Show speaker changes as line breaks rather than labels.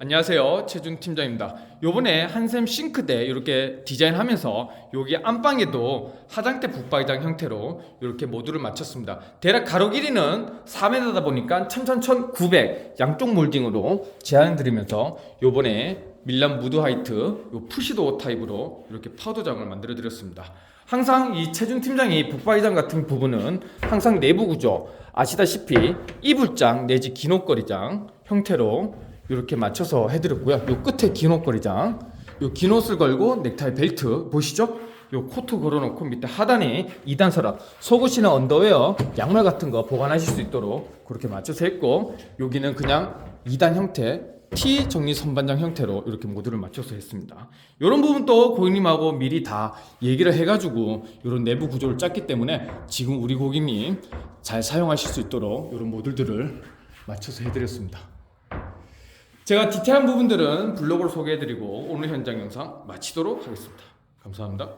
안녕하세요. 최준 팀장입니다. 요번에 한샘 싱크대 이렇게 디자인하면서 여기 안방에도 화장대 붙박이장 형태로 이렇게 모듈을 맞췄습니다. 대략 가로 길이는 4m다 보니까 1000-1900 양쪽 몰딩으로 제안을 드리면서 요번에 밀란 무드 화이트 요 푸시도 타입으로 이렇게 파우더장을 만들어 드렸습니다. 항상 이 최준 팀장이 붙박이장 같은 부분은 항상 내부 구조 아시다시피 이불장 내지 기노거리장 형태로 이렇게 맞춰서 해드렸고요. 요 끝에 기노거리장, 요 기노스를 걸고 넥타이 벨트 보시죠? 요 코트 걸어놓고 밑에 하단에 2단 서랍, 속옷이나 언더웨어, 양말 같은 거 보관하실 수 있도록 그렇게 맞춰서 했고 여기는 그냥 2단 형태 T 정리 선반장 형태로 이렇게 모듈을 맞춰서 했습니다. 이런 부분도 고객님하고 미리 다 얘기를 해가지고 이런 내부 구조를 짰기 때문에 지금 우리 고객님 잘 사용하실 수 있도록 이런 모듈들을 맞춰서 해드렸습니다. 제가 디테일한 부분들은 블로그로 소개해드리고 오늘 현장 영상 마치도록 하겠습니다. 감사합니다.